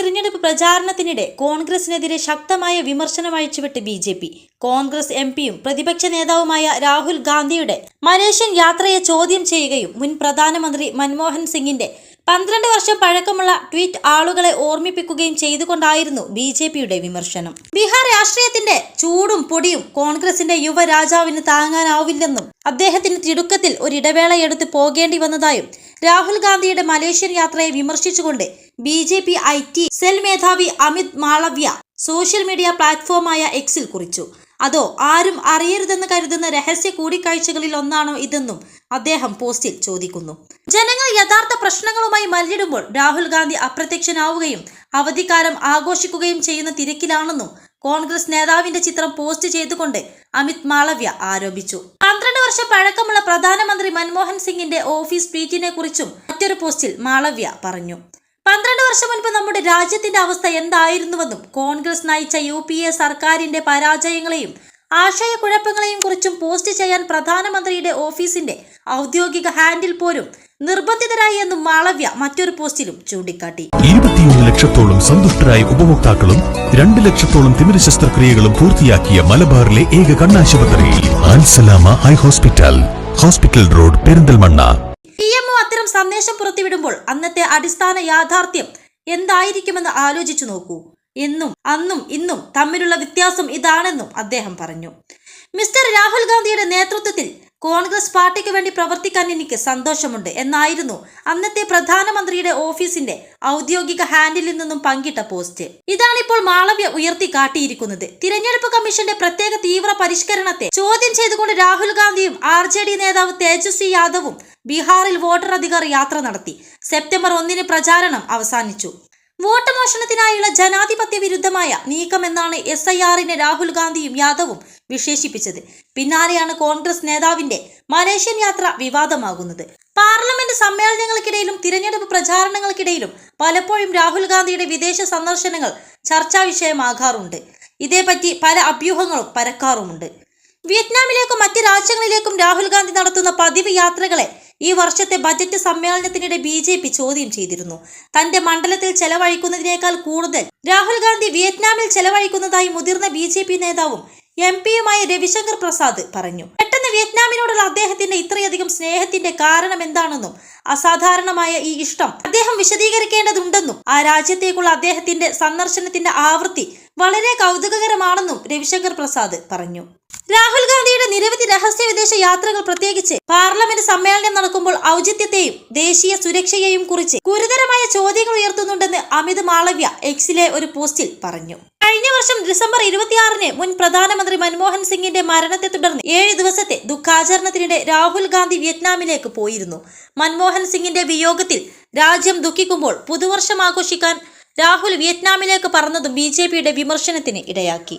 തിരഞ്ഞെടുപ്പ് പ്രചാരണത്തിനിടെ കോൺഗ്രസിനെതിരെ ശക്തമായ വിമർശനം അഴിച്ചുവിട്ട് B J P. Congress M പിയും പ്രതിപക്ഷ നേതാവുമായ രാഹുൽ ഗാന്ധിയുടെ മലേഷ്യൻ യാത്രയെ ചോദ്യം ചെയ്യുകയും മുൻ പ്രധാനമന്ത്രി മൻമോഹൻ സിംഗിന്റെ പന്ത്രണ്ട് വർഷം പഴക്കമുള്ള ട്വീറ്റ് ആളുകളെ ഓർമ്മിപ്പിക്കുകയും ചെയ്തുകൊണ്ടായിരുന്നു ബി ജെ പിയുടെ വിമർശനം. ബീഹാർ രാഷ്ട്രീയത്തിന്റെ ചൂടും പൊടിയും കോൺഗ്രസിന്റെ യുവരാജാവിന് താങ്ങാനാവില്ലെന്നും അദ്ദേഹത്തിന് തിടുക്കത്തിൽ ഒരു ഇടവേളയെടുത്ത് പോകേണ്ടി വന്നതായും രാഹുൽ ഗാന്ധിയുടെ മലേഷ്യൻ യാത്രയെ വിമർശിച്ചുകൊണ്ട് B J P I T cell മേധാവി അമിത് മാളവ്യ സോഷ്യൽ മീഡിയ പ്ലാറ്റ്ഫോമായ എക്സിൽ കുറിച്ചു. അതോ ആരും അറിയരുതെന്ന് കരുതുന്ന രഹസ്യ കൂടിക്കാഴ്ചകളിൽ ഒന്നാണോ ഇതെന്നും അദ്ദേഹം പോസ്റ്റിൽ ചോദിക്കുന്നു. ജനങ്ങൾ യഥാർത്ഥ പ്രശ്നങ്ങളുമായി മല്ലിടുമ്പോൾ രാഹുൽ ഗാന്ധി അപ്രത്യക്ഷനാവുകയും അവധിക്കാലം ആഘോഷിക്കുകയും ചെയ്യുന്ന തിരക്കിലാണെന്നും കോൺഗ്രസ് നേതാവിന്റെ ചിത്രം പോസ്റ്റ് ചെയ്തുകൊണ്ട് അമിത് മാളവ്യ ആരോപിച്ചു. പന്ത്രണ്ട് വർഷം പഴക്കമുള്ള പ്രധാനമന്ത്രി മൻമോഹൻ സിംഗിന്റെ ഓഫീസ് ട്വീറ്റിനെ കുറിച്ചും മറ്റൊരു പോസ്റ്റിൽ മാളവ്യ പറഞ്ഞു. പന്ത്രണ്ട് വർഷം മുൻപ് നമ്മുടെ രാജ്യത്തിന്റെ അവസ്ഥ എന്തായിരുന്നുവെന്നും കോൺഗ്രസ് നയിച്ച യു പി എ സർക്കാരിന്റെ പരാജയങ്ങളെയും ആശയക്കുഴപ്പങ്ങളെയും കുറിച്ചും പോസ്റ്റ് ചെയ്യാൻ പ്രധാനമന്ത്രിയുടെ ഓഫീസിന്റെ ഔദ്യോഗിക ഹാൻഡിൽ പോലും നിർബന്ധിതരായി എന്നും മാളവ്യ മറ്റൊരു പോസ്റ്റിലും ചൂണ്ടിക്കാട്ടി. ഇരുപത്തിയൊന്ന് ലക്ഷത്തോളം സന്തുഷ്ടരായ ഉപഭോക്താക്കളും രണ്ട് ലക്ഷത്തോളം തിമിര ശസ്ത്രക്രിയകളും പൂർത്തിയാക്കിയ മലബാറിലെ ഏക കണ്ണാശുപത്രി ഹോസ്പിറ്റൽ. Hospital road Perinthalmanna. സന്ദേശം പുറത്തുവിടുമ്പോൾ അന്നത്തെ അടിസ്ഥാന യാഥാർത്ഥ്യം എന്തായിരിക്കുമെന്ന് ആലോചിച്ചു നോക്കൂ. എന്നും അന്നും ഇന്നും തമ്മിലുള്ള വ്യത്യാസം ഇതാണെന്നും അദ്ദേഹം പറഞ്ഞു. മിസ്റ്റർ രാഹുൽ ഗാന്ധിയുടെ നേതൃത്വത്തിൽ കോൺഗ്രസ് പാർട്ടിക്ക് വേണ്ടി പ്രവർത്തിക്കാൻ എനിക്ക് സന്തോഷമുണ്ട് എന്നായിരുന്നു അന്നത്തെ പ്രധാനമന്ത്രിയുടെ ഓഫീസിന്റെ ഔദ്യോഗിക ഹാൻഡിലിൽ നിന്നും പങ്കിട്ട പോസ്റ്റ്. ഇതാണിപ്പോൾ മാളവ്യ ഉയർത്തി കാട്ടിയിരിക്കുന്നത്. തിരഞ്ഞെടുപ്പ് കമ്മീഷന്റെ പ്രത്യേക തീവ്ര പരിഷ്കരണത്തെ ചോദ്യം ചെയ്തുകൊണ്ട് രാഹുൽ ഗാന്ധിയും ആർ നേതാവ് തേജസ്വി യാദവും ബീഹാറിൽ വോട്ടർ അധികാർ യാത്ര നടത്തി. സെപ്റ്റംബർ ഒന്നിന് പ്രചാരണം അവസാനിച്ചു. വോട്ട് മോഷണത്തിനായുള്ള ജനാധിപത്യ വിരുദ്ധമായ നീക്കമെന്നാണ് എസ് ഐ ആറിനെ രാഹുൽ ഗാന്ധിയും യാദവും വിശേഷിപ്പിച്ചത്. പിന്നാലെയാണ് കോൺഗ്രസ് നേതാവിന്റെ മലേഷ്യൻ യാത്ര വിവാദമാകുന്നത്. പാർലമെന്റ് സമ്മേളനങ്ങൾക്കിടയിലും തിരഞ്ഞെടുപ്പ് പ്രചാരണങ്ങൾക്കിടയിലും പലപ്പോഴും രാഹുൽ ഗാന്ധിയുടെ വിദേശ സന്ദർശനങ്ങൾ ചർച്ചാ വിഷയമാകാറുണ്ട്. ഇതേപ്പറ്റി പല അഭ്യൂഹങ്ങളും പരക്കാറുമുണ്ട്. വിയറ്റ്നാമിലേക്കും മറ്റ് രാജ്യങ്ങളിലേക്കും രാഹുൽ ഗാന്ധി നടത്തുന്ന പതിവ് യാത്രകളെ ഈ വർഷത്തെ ബജറ്റ് സമ്മേളനത്തിനിടെ ബി ജെ പി ചോദ്യം ചെയ്തിരുന്നു. തന്റെ മണ്ഡലത്തിൽ ചെലവഴിക്കുന്നതിനേക്കാൾ കൂടുതൽ രാഹുൽ ഗാന്ധി വിയറ്റ്നാമിൽ ചെലവഴിക്കുന്നതായി മുതിർന്ന ബി ജെ പി നേതാവും എം പിയുമായ രവിശങ്കർ പ്രസാദ് പറഞ്ഞു. പെട്ടെന്ന് വിയറ്റ്നാമിനോടുള്ള അദ്ദേഹത്തിന്റെ ഇത്രയധികം സ്നേഹത്തിന്റെ കാരണം എന്താണെന്നും അസാധാരണമായ ഈ ഇഷ്ടം അദ്ദേഹം വിശദീകരിക്കേണ്ടതുണ്ടെന്നും ആ രാജ്യത്തേക്കുള്ള അദ്ദേഹത്തിന്റെ സന്ദർശനത്തിന്റെ ആവൃത്തി വളരെ കൗതുകകരമാണെന്നും രവിശങ്കർ പ്രസാദ് പറഞ്ഞു. രാഹുൽ ഗാന്ധിയുടെ നിരവധി രഹസ്യ വിദേശ യാത്രകൾ പ്രത്യേകിച്ച് പാർലമെന്റ് സമ്മേളനം നടക്കുമ്പോൾ ഔചിത്യത്തെയും ദേശീയ സുരക്ഷയെയും കുറിച്ച് ഗുരുതരമായ ചോദ്യങ്ങൾ ഉയർത്തുന്നുണ്ടെന്ന് അമിത് മാളവ്യ എക്സിലെ ഒരു പോസ്റ്റിൽ പറഞ്ഞു. കഴിഞ്ഞ വർഷം ഡിസംബർ ഇരുപത്തിയാറിന് മുൻ പ്രധാനമന്ത്രി മൻമോഹൻ സിംഗിന്റെ മരണത്തെ തുടർന്ന് ഏഴ് ദിവസത്തെ ദുഃഖാചരണത്തിനിടെ രാഹുൽ ഗാന്ധി വിയറ്റ്നാമിലേക്ക് പോയിരുന്നു. മൻമോഹൻ സിംഗിന്റെ വിയോഗത്തിൽ രാജ്യം ദുഃഖിക്കുമ്പോൾ പുതുവർഷം ആഘോഷിക്കാൻ രാഹുൽ വിയറ്റ്നാമിലേക്ക് പറന്നതും ബി ജെ പിയുടെ വിമർശനത്തിന് ഇടയാക്കി.